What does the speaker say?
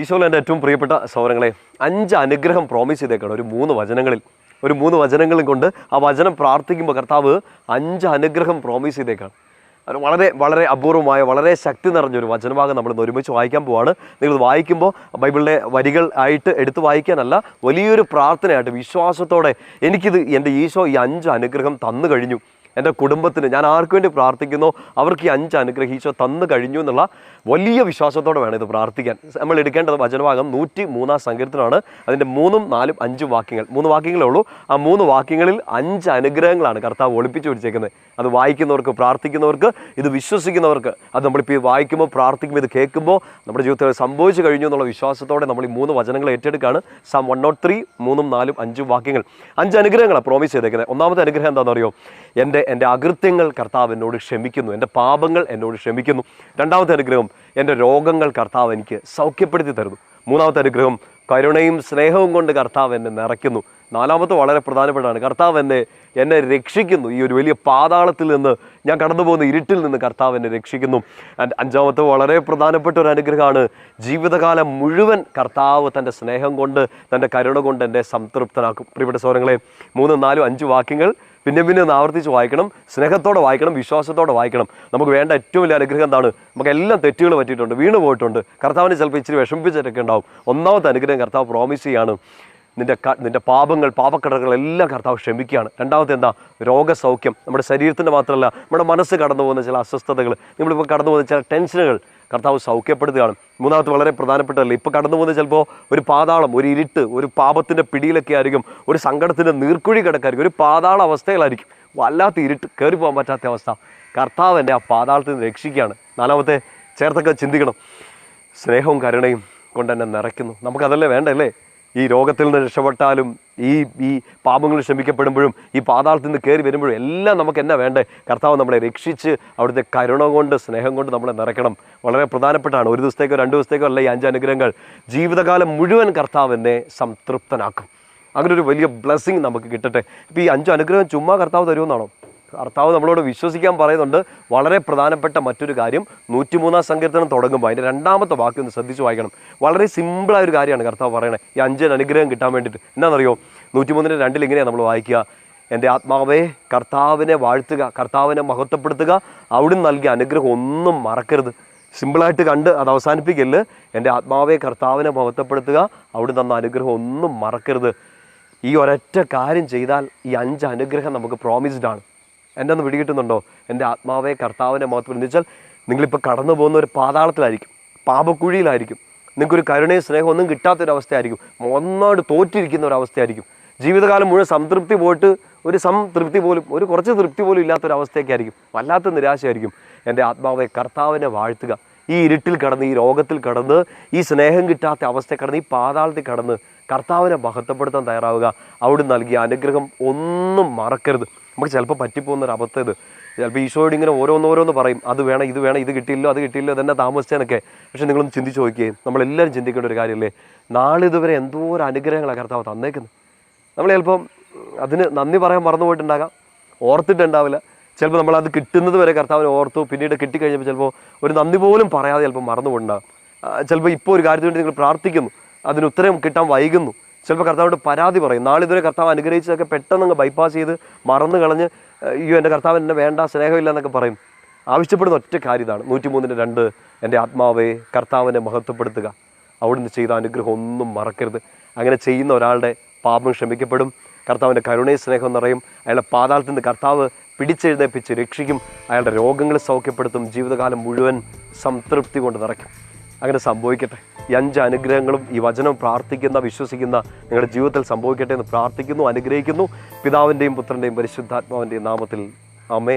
ഈശോയിൽ എന്റെ ഏറ്റവും പ്രിയപ്പെട്ട സൗരങ്ങളെ അഞ്ച് അനുഗ്രഹം പ്രോമിസ് ചെയ്തേക്കാണ് ഒരു മൂന്ന് വചനങ്ങളിൽ. ഒരു മൂന്ന് വചനങ്ങളും കൊണ്ട് ആ വചനം പ്രാർത്ഥിക്കുമ്പോൾ കർത്താവ് അഞ്ച് അനുഗ്രഹം പ്രോമിസ് ചെയ്തേക്കാണ്. അത് വളരെ വളരെ അപൂർവമായ വളരെ ശക്തി നിറഞ്ഞൊരു വചനഭാഗം നമ്മൾ ഇന്ന് ഒരുമിച്ച് വായിക്കാൻ പോവാണ്. നിങ്ങൾ വായിക്കുമ്പോൾ ബൈബിളിലെ വരികൾ ആയിട്ട് എടുത്ത് വായിക്കാനല്ല വലിയൊരു പ്രാർത്ഥനയായിട്ട് വിശ്വാസത്തോടെ എനിക്കിത് എന്റെ ഈശോ ഈ അഞ്ച് അനുഗ്രഹം തന്നു കഴിഞ്ഞു. എന്റെ കുടുംബത്തിന് ഞാൻ ആർക്ക് വേണ്ടി പ്രാർത്ഥിക്കുന്നു? അവർക്ക് ഈ അഞ്ച് അനുഗ്രഹം തന്നു കഴിഞ്ഞു എന്നുള്ള വലിയ വിശ്വാസത്തോടെ വേണം ഇത് പ്രാർത്ഥിക്കാൻ. നമ്മൾ എടുക്കേണ്ടത് വചനഭാഗം നൂറ്റി മൂന്നാം സങ്കീർത്തനമാണ്. അതിന്റെ മൂന്നും നാലും അഞ്ചും വാക്യങ്ങൾ. മൂന്ന് വാക്യങ്ങളേ ഉള്ളൂ. ആ മൂന്ന് വാക്യങ്ങളിൽ അഞ്ച് അനുഗ്രഹങ്ങളാണ് കർത്താവ് ഒളിപ്പിച്ചു പിടിച്ചേക്കുന്നത് അത് വായിക്കുന്നവർക്ക് പ്രാർത്ഥിക്കുന്നവർക്ക് ഇത് വിശ്വസിക്കുന്നവർക്ക് അത് നമ്മളിപ്പോൾ വായിക്കുമ്പോൾ പ്രാർത്ഥിക്കുമ്പോൾ ഇത് കേൾക്കുമ്പോൾ നമ്മുടെ ജീവിതത്തിൽ സംഭവിച്ചു കഴിഞ്ഞു എന്നുള്ള വിശ്വാസത്തോടെ നമ്മൾ ഈ മൂന്ന് വചനങ്ങൾ ഏറ്റെടുക്കുകയാണ്. സം വൺ നോട്ട് ത്രീ മൂന്നും നാലും അഞ്ചും വാക്യങ്ങൾ. അഞ്ച് അനുഗ്രഹങ്ങളാണ് പ്രോമിസ് ചെയ്തേക്കുന്നത്. ഒന്നാമത്തെ അനുഗ്രഹം എന്താണെന്ന് അറിയോ എന്റെ എന്റെ അകൃത്യങ്ങൾ കർത്താവ് എന്നോട് ക്ഷമിക്കുന്നു. എന്റെ പാപങ്ങൾ എന്നോട് ക്ഷമിക്കുന്നു. രണ്ടാമത്തെ അനുഗ്രഹം എന്റെ രോഗങ്ങൾ കർത്താവ് എനിക്ക് സൗഖ്യപ്പെടുത്തി തരുന്നു. മൂന്നാമത്തെ അനുഗ്രഹം കരുണയും സ്നേഹവും കൊണ്ട് കർത്താവ് എന്നെ നിറയ്ക്കുന്നു. നാലാമത്തെ വളരെ പ്രധാനപ്പെട്ടതാണ്. കർത്താവ് എന്നെ എന്നെ രക്ഷിക്കുന്നു. ഈ ഒരു വലിയ പാതാളത്തിൽ നിന്ന് ഞാൻ കടന്നു പോകുന്ന ഇരുട്ടിൽ നിന്ന് കർത്താവ് എന്നെ രക്ഷിക്കുന്നു. ആൻഡ് അഞ്ചാമത്തെ വളരെ പ്രധാനപ്പെട്ട ഒരു അനുഗ്രഹമാണ് ജീവിതകാലം മുഴുവൻ കർത്താവ് തന്റെ സ്നേഹം കൊണ്ട് തന്റെ കരുണ കൊണ്ട് എന്നെ സംതൃപ്തനാക്കും. പ്രിയപ്പെട്ട സൗരങ്ങളെ മൂന്ന് നാലും അഞ്ച് വാക്യങ്ങൾ പിന്നെ പിന്നെ ഒന്ന് ആവർത്തിച്ച് വായിക്കണം സ്നേഹത്തോടെ വായിക്കണം വിശ്വാസത്തോടെ വായിക്കണം. നമുക്ക് വേണ്ട ഏറ്റവും വലിയ അനുഗ്രഹം എന്താണ്? നമുക്ക് എല്ലാം തെറ്റുകൾ പറ്റിയിട്ടുണ്ട് വീണ് പോയിട്ടുണ്ട് കർത്താവിന് ചിലപ്പോൾ ഇച്ചിരി വിഷമിപ്പിച്ചിട്ടൊക്കെ ഉണ്ടാവും. ഒന്നാമത്തെ അനുഗ്രഹം കർത്താവ് പ്രോമിസ് ചെയ്യാണ്. നിന്റെ ക നിന്റെ പാപങ്ങൾ പാപക്കടകളെല്ലാം കർത്താവ് ക്ഷമിക്കുകയാണ്. രണ്ടാമത്തെ എന്താ? രോഗസൗഖ്യം. നമ്മുടെ ശരീരത്തിന്റെ മാത്രമല്ല നമ്മുടെ മനസ്സ് കടന്നു പോകുന്ന ചില അസ്വസ്ഥതകൾ നമ്മളിപ്പോൾ കടന്നു പോകുന്ന ചില ടെൻഷനുകൾ കർത്താവ് സൗഖ്യപ്പെടുത്തുകയാണ്. മൂന്നാമത്തെ വളരെ പ്രധാനപ്പെട്ടതല്ലേ? ഇപ്പോൾ കടന്നു പോകുന്നത് ചിലപ്പോൾ ഒരു പാതാളം ഒരു ഇരുട്ട് ഒരു പാപത്തിന്റെ പിടിയിലൊക്കെ ആയിരിക്കും ഒരു സങ്കടത്തിന്റെ നീർക്കുഴി കിടക്കായിരിക്കും ഒരു പാതാള അവസ്ഥയിലായിരിക്കും. വല്ലാത്ത ഇരുട്ട് കയറി പോകാൻ പറ്റാത്ത അവസ്ഥ. കർത്താവ് എന്റെ ആ പാതാളത്തിൽ നിന്ന് രക്ഷിക്കുകയാണ്. നാലാമത്തെ ചേർത്തൊക്കെ ചിന്തിക്കണം. സ്നേഹവും കരുണയും കൊണ്ട് എന്നെ നിറയ്ക്കുന്നു. നമുക്കതല്ലേ വേണ്ടല്ലേ? ഈ രോഗത്തിൽ നിന്ന് രക്ഷപ്പെട്ടാലും ഈ ഈ പാപങ്ങൾ ക്ഷമിക്കപ്പെടുമ്പോഴും ഈ പാതാളത്തിൽ നിന്ന് കയറി വരുമ്പോഴും എല്ലാം നമുക്ക് എന്നാ വേണ്ടേ? കർത്താവ് നമ്മളെ രക്ഷിച്ച് അവിടുത്തെ കരുണ കൊണ്ട് സ്നേഹം കൊണ്ട് നമ്മളെ നിറയ്ക്കണം. വളരെ പ്രധാനപ്പെട്ടാണ്. ഒരു ദിവസത്തേക്കോ രണ്ട് ദിവസത്തേക്കോ അല്ല ഈ അഞ്ച് അനുഗ്രഹങ്ങൾ. ജീവിതകാലം മുഴുവൻ കർത്താവ് എന്നെ സംതൃപ്തനാക്കും. അങ്ങനെ ഒരു വലിയ ബ്ലെസ്സിങ് നമുക്ക് കിട്ടട്ടെ. ഇപ്പോൾ ഈ അഞ്ച് അനുഗ്രഹം ചുമ്മാ കർത്താവ് തരുമെന്നാണോ? കർത്താവ് നമ്മളോട് വിശ്വസിക്കാൻ പറയുന്നുണ്ട്. വളരെ പ്രധാനപ്പെട്ട മറ്റൊരു കാര്യം നൂറ്റിമൂന്നാം സങ്കീർത്തനം തുടങ്ങുമ്പോൾ അതിന്റെ രണ്ടാമത്തെ വാക്ക് ഒന്ന് ശ്രദ്ധിച്ച് വായിക്കണം. വളരെ സിമ്പിളായ ഒരു കാര്യമാണ് കർത്താവ് പറയണത് ഈ അഞ്ചിന് അനുഗ്രഹം കിട്ടാൻ വേണ്ടിയിട്ട്. എന്താണെന്നറിയോ? നൂറ്റിമൂന്നിന്റെ രണ്ടിൽ ഇങ്ങനെയാണ് നമ്മൾ വായിക്കുക. എന്റെ ആത്മാവേ കർത്താവിനെ വാഴ്ത്തുക കർത്താവിനെ മഹത്വപ്പെടുത്തുക. അവിടുന്ന് നൽകിയ അനുഗ്രഹം ഒന്നും മറക്കരുത്. സിമ്പിളായിട്ട് കണ്ട് അത് അവസാനിപ്പിക്കൽ എന്റെ ആത്മാവെ കർത്താവിനെ മഹത്വപ്പെടുത്തുക. അവിടെ തന്ന അനുഗ്രഹം ഒന്നും മറക്കരുത്. ഈ ഒരൊറ്റ കാര്യം ചെയ്താൽ ഈ അഞ്ച് അനുഗ്രഹം നമുക്ക് പ്രോമിസ്ഡ് ആണ്. എന്റെ ഒന്ന് പിടികിട്ടുന്നുണ്ടോ? എന്റെ ആത്മാവെ കർത്താവിനെ മുഖത്ത് എന്ന് വെച്ചാൽ നിങ്ങളിപ്പോൾ കടന്നു പോകുന്ന ഒരു പാതാളത്തിലായിരിക്കും. പാപക്കുഴിയിലായിരിക്കും. നിങ്ങൾക്കൊരു കരുണയും സ്നേഹം ഒന്നും കിട്ടാത്തൊരവസ്ഥയായിരിക്കും. ഒന്നാട് തോറ്റിരിക്കുന്ന ഒരവസ്ഥയായിരിക്കും. ജീവിതകാലം മുഴുവൻ സംതൃപ്തി പോയിട്ട് ഒരു സംതൃപ്തി പോലും ഒരു കുറച്ച് തൃപ്തി പോലും ഇല്ലാത്തൊരവസ്ഥയൊക്കെ ആയിരിക്കും വല്ലാത്ത നിരാശയായിരിക്കും. എന്റെ ആത്മാവെ കർത്താവിനെ വാഴ്ത്തുക. ഈ ഇരുട്ടിൽ കടന്ന് ഈ രോഗത്തിൽ കടന്ന് ഈ സ്നേഹം കിട്ടാത്ത അവസ്ഥ കടന്ന് ഈ പാതാളത്തിൽ കടന്ന് കർത്താവിനെ മഹത്വപ്പെടുത്താൻ തയ്യാറാവുക. അവിടെ നൽകിയ അനുഗ്രഹം ഒന്നും മറക്കരുത്. നമുക്ക് ചിലപ്പോൾ പറ്റിപ്പോകുന്ന ഒരു അബദ്ധം ഇത്. ചിലപ്പോൾ ഈശോയോട് ഇങ്ങനെ ഓരോന്നോരോന്ന് പറയും. അത് വേണം ഇത് വേണം ഇത് കിട്ടിയില്ലോ അത് കിട്ടിയില്ലോ ഇതെന്നെ താമസിച്ചതിനൊക്കെ പക്ഷെ നിങ്ങളൊന്ന് ചിന്തിച്ച് നോക്കിയേ നമ്മളെല്ലാവരും ചിന്തിക്കേണ്ട ഒരു കാര്യമല്ലേ? നാളിതുവരെ എന്തോ ഒരു അനുഗ്രഹങ്ങളാണ് കർത്താവ് തന്നേക്കുന്നത്. നമ്മൾ ചിലപ്പം അതിന് നന്ദി പറയാൻ മറന്നു പോയിട്ടുണ്ടാകാം. ഓർത്തിട്ടുണ്ടാവില്ല. ചിലപ്പോൾ നമ്മൾ അത് കിട്ടുന്നത് വരെ കർത്താവിനെ ഓർത്തു പിന്നീട് കിട്ടിക്കഴിഞ്ഞപ്പോൾ ചിലപ്പോൾ ഒരു നന്ദി പോലും പറയാതെ ചിലപ്പോൾ മറന്നു പോയിട്ടുണ്ടാകും. ചിലപ്പോൾ ഇപ്പോൾ ഒരു കാര്യത്തിന് വേണ്ടി നിങ്ങൾ പ്രാർത്ഥിക്കുന്നു. അതിന് ഉത്തരം കിട്ടാൻ വൈകുന്നു. ചിലപ്പോൾ കർത്താവിനോട് പരാതി പറയും. നാളിതുവരെ കർത്താവ് അനുഗ്രഹിച്ചതൊക്കെ പെട്ടെന്ന് അങ്ങ് ബൈപ്പാസ് ചെയ്ത് മറന്നു കളഞ്ഞ് അയ്യോ എന്റെ കർത്താവ് എന്നെ വേണ്ട സ്നേഹമില്ല എന്നൊക്കെ പറയും. ആവശ്യപ്പെടുന്ന ഒറ്റ കാര്യം ഇതാണ്. നൂറ്റി മൂന്നിന്റെ രണ്ട് എന്റെ ആത്മാവെ കർത്താവിനെ മഹത്വപ്പെടുത്തുക. അവിടുന്ന് ചെയ്ത അനുഗ്രഹം ഒന്നും മറക്കരുത്. അങ്ങനെ ചെയ്യുന്ന ഒരാളുടെ പാപം ക്ഷമിക്കപ്പെടും. കർത്താവിന്റെ കരുണയും സ്നേഹം നിറയും. അയാളുടെ പാതാളത്തിൽ നിന്ന് കർത്താവ് പിടിച്ചെഴുന്നേപ്പിച്ച് രക്ഷിക്കും. അയാളുടെ രോഗങ്ങൾ സൗഖ്യപ്പെടുത്തും. ജീവിതകാലം മുഴുവൻ സംതൃപ്തി കൊണ്ട് നിറയ്ക്കും. അങ്ങനെ സംഭവിക്കട്ടെ. ഈ അഞ്ച് അനുഗ്രഹങ്ങളും ഈ വചനം പ്രാർത്ഥിക്കുന്ന വിശ്വസിക്കുന്ന നിങ്ങളുടെ ജീവിതത്തിൽ സംഭവിക്കട്ടെ എന്ന് പ്രാർത്ഥിക്കുന്നു അനുഗ്രഹിക്കുന്നു. പിതാവിന്റെയും പുത്രന്റെയും പരിശുദ്ധാത്മാവിന്റെയും നാമത്തിൽ. അമേ